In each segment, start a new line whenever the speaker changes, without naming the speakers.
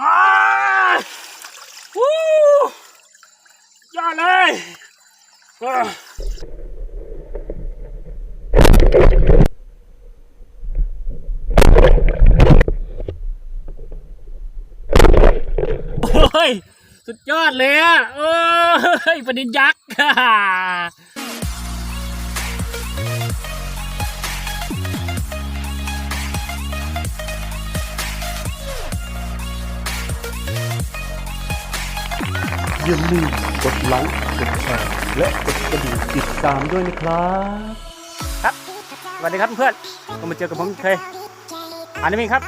อ้าววู้ยอดเลยอ่าโอ้ย สุดยอดเลยอะ โอ้ยประเด็นยักษ์
อย่าลืมกดไลค์กดแชร์และกดกระดิ่งติดตามด้วยนะครับ
ครับสวัสดีครับเพื่อนก็มาเจอกับผมอีกเคยอันนี้ครับ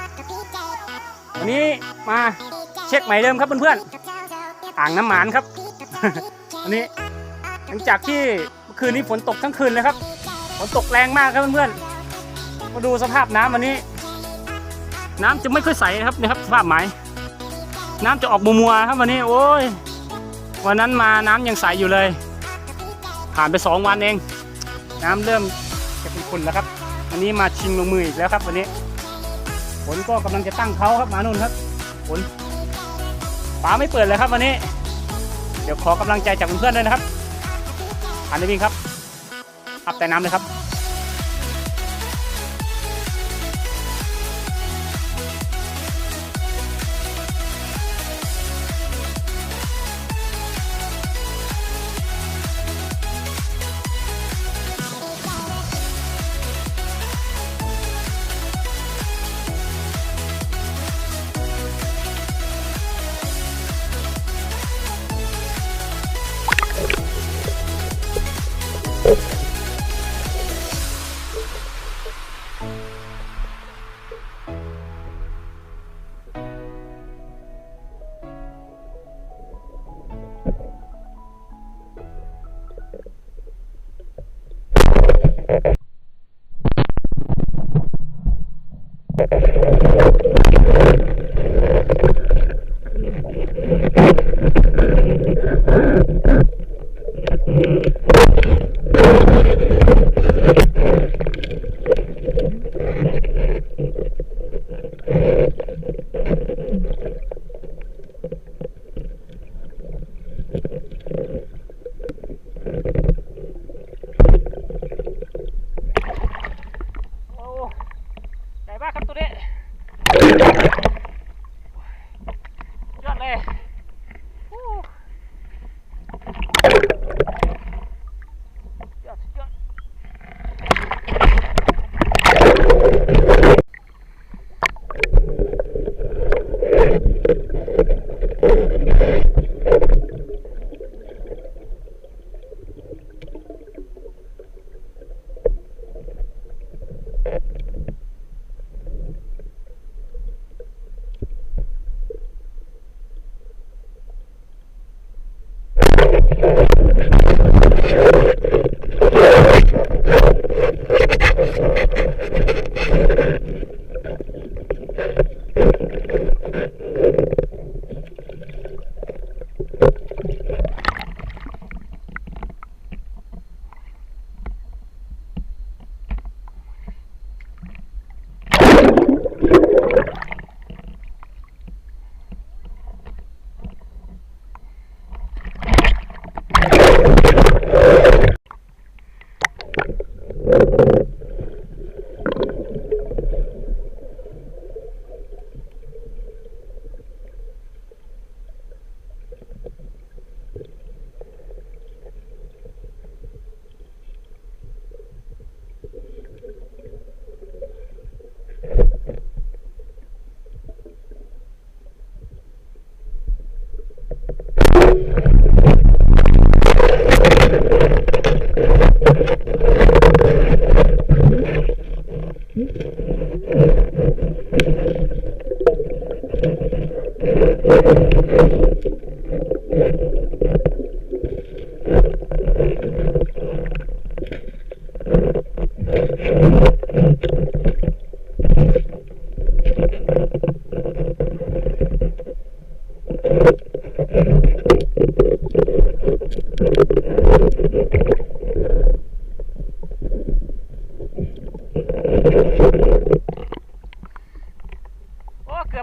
วันนี้มาเช็คใหม่เดิมครับเพื่อนๆอ่างน้ำหมานครับวันนี้หลังจากที่เมื่อคืนนี้ฝนตกทั้งคืนเลยครับฝนตกแรงมากครับเพื่อนๆมาดูสภาพน้ำวันนี้ น้ำจะไม่ค่อยใสครับนี่ครับสภาพหมน้ำจะออกมัวๆครับวันนี้โอ้ย วันนั้นมาน้ำยังใสอยู่เลย ผ่านไปสองวันเอง น้ำเริ่มจะเป็นขุ่นแล้วครับวันนี้มาชิงลงมืออีกแล้วครับวันนี้ฝนก็กำลังจะตั้งเขาครับมานุ่นครับฝนฟ้าไม่เปิดเลยครับวันนี้ เดี๋ยวขอกำลังใจจากเพื่อนๆด้วยนะครับอันนี้วิ่งครับอับแต่น้ำเลยครับ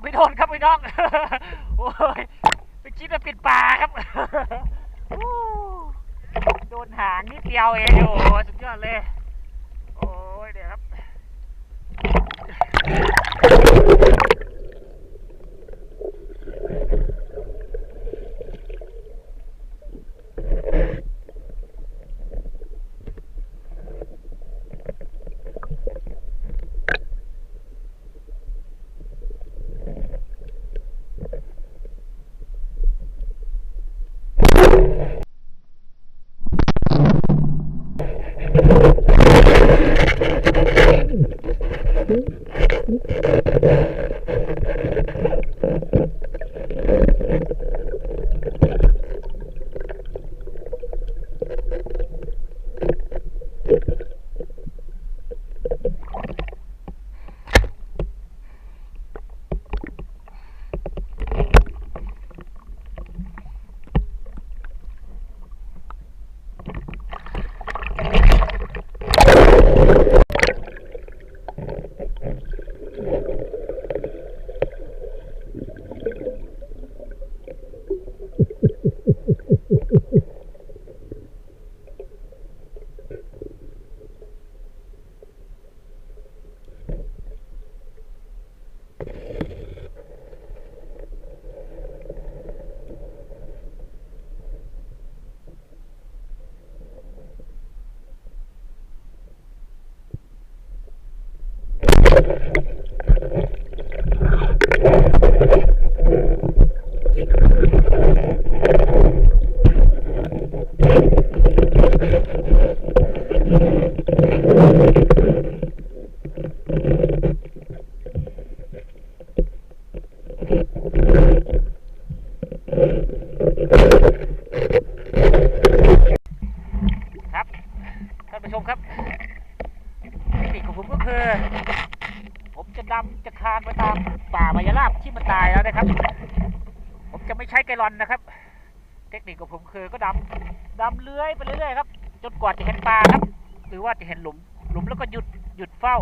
ไปโดนครับพี่น้อง โอ้ยไปคิดว่าปิดปากครับ โดนหางนิดเดียวเองโอ้สุดยอดเลย โอ้ยเดี๋ยวครับ ครับท่านผู้ชมครับเทคนิคของผมก็คือ ผมจะดำจะคานไปตามป่ามายาลาบที่มันตายแล้วนะครับ ผมจะไม่ใช้ไกลลอนนะครับ เทคนิคของผมคือก็ดำดำเลื้อยไปเรื่อยๆครับ จนกว่าจะเห็นปลาครับ หรือว่าจะเห็นหลุม หลุมแล้วก็หยุดหยุดเฝ้า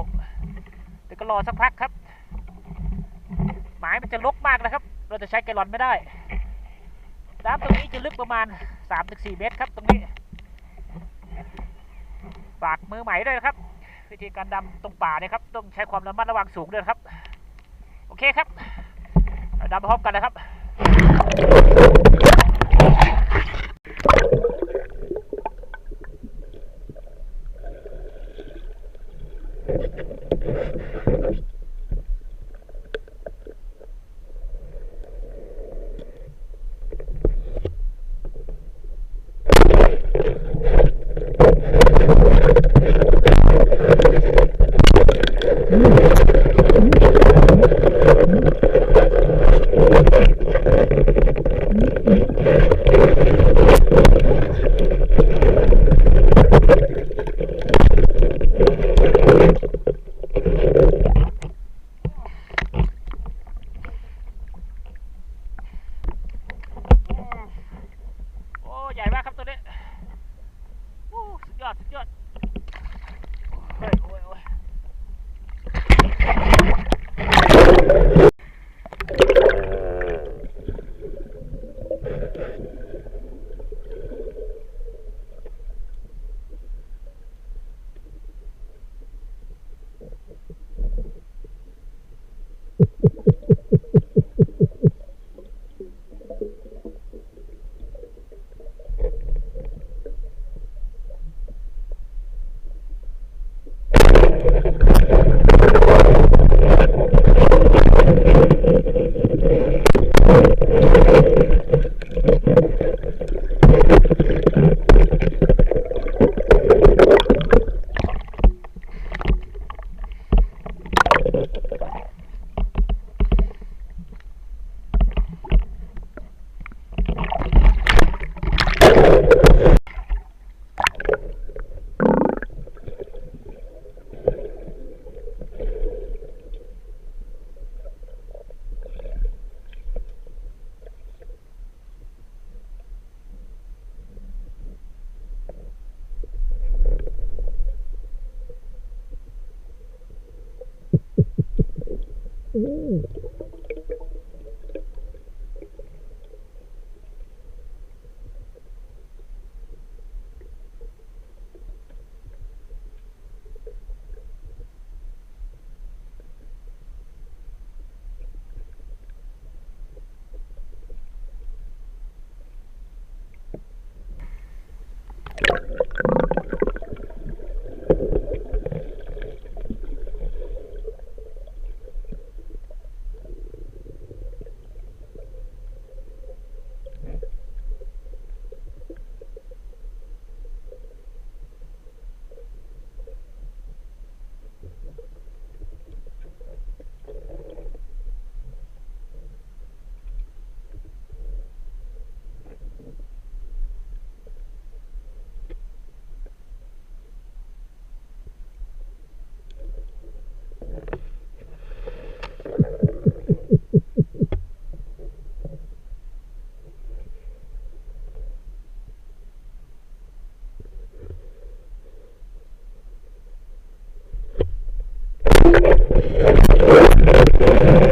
แต่ก็รอสักพักครับ หมายมันจะลกมากนะครับ เราจะใช้ไกลลอนไม่ได้ น้ำตรงนี้จะลึกประมาณ 3-4 เมตรครับ ตรงนี้ ฝากมือใหม่ด้วยนะครับ วิธีการดำตรงป่าเนี่ยครับ ต้องใช้ความระมัดระวังสูงด้วยนครับ โอเคครับดำพร้อมกันเลยครับ Mm. Thank you.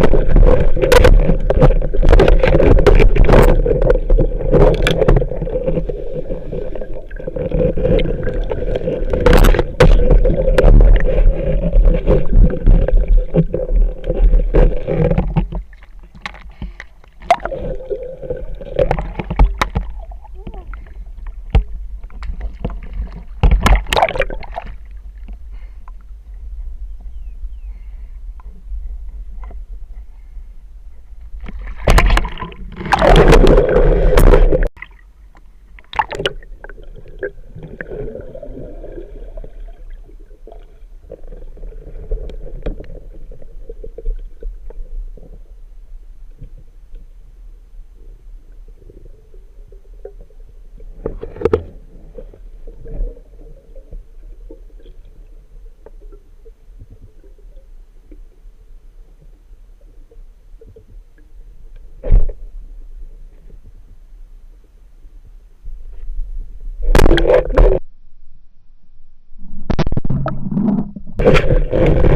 Thank you.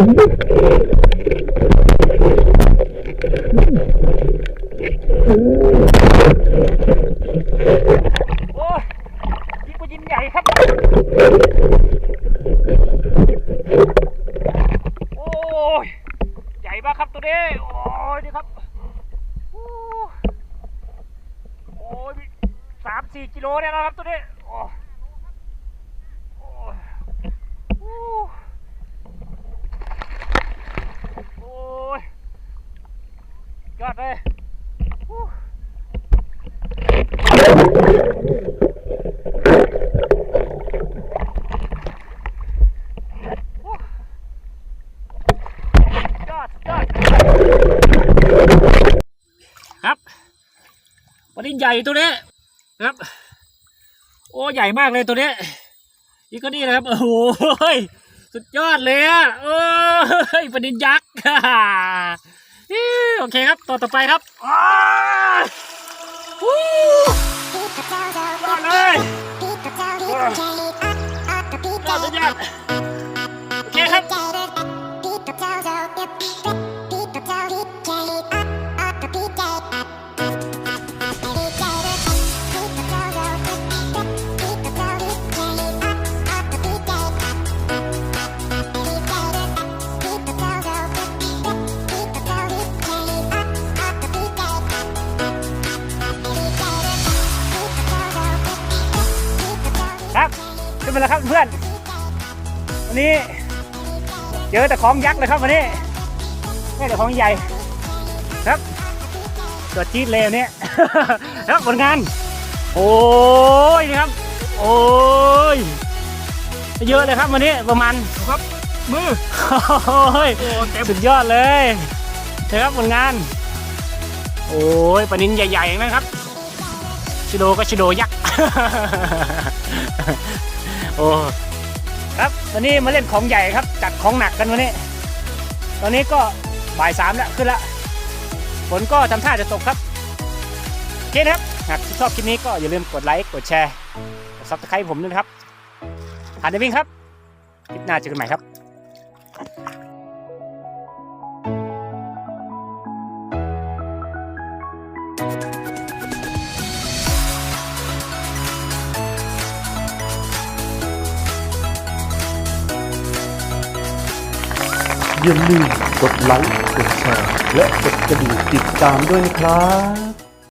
โอ้ยยิงกว่ายินใหญ่ครับ โอ้ย ใหญ่มากครับตัวนี้ โอ้ยนี่ครับ โอ้ยสามสี่กิโลเนี่ยนะครับตัวนี้ โอ้ยโอ้ยโอ้ยโอ้ย ยอดเลยโอ้ยยอดยอดครับวันนี้ใหญ่ตัวนี้ครับ โอ้ใหญ่มากเลยตัวนี้นี่ก็นี่นะครับ โอ้โหสุดยอดเลยอะโอ้ยประเด็นยักษ์ โอเคครับต่อต่อไปครับอ้าววู้ยอดเลยยอดสุดยอดโอเคครับครับ ขึ้นมาแล้วครับเพื่อนวันนี้เจอแต่ของยักษ์เลยครับวันนี้ไม่แต่ของใหญ่ครับตัวจี๊ดเลยวันนี้ครับผลงาน โอ้ยนี่ครับ โอ้ยเยอะเลยครับวันนี้ประมาณครับมือโอ้ยสุดยอดเลยนะครับผลงาน โอ้ยปลานินใหญ่ๆนะครับชิโดก็ชิโดยักษ์ โอ้ครับวันนี้มาเล่นของใหญ่ครับจัดของหนักกันวันนี้ ตอนนี้ก็บ่ายสามแล้วขึ้นละฝนก็ทำท่าจะตกครับโอเคนะครับหากชอบคลิปนี้ก็อย่าลืมกดไลค์กดแชร์กดซับสไครต์ผมด้วยนะครับผ่านไปวิ่งครับคลิปหน้าเจอกันใหม่ครับ
อย่าลืมกดไลค์กดแชร์และกดกระดิ่งติดตามด้วยนะครับ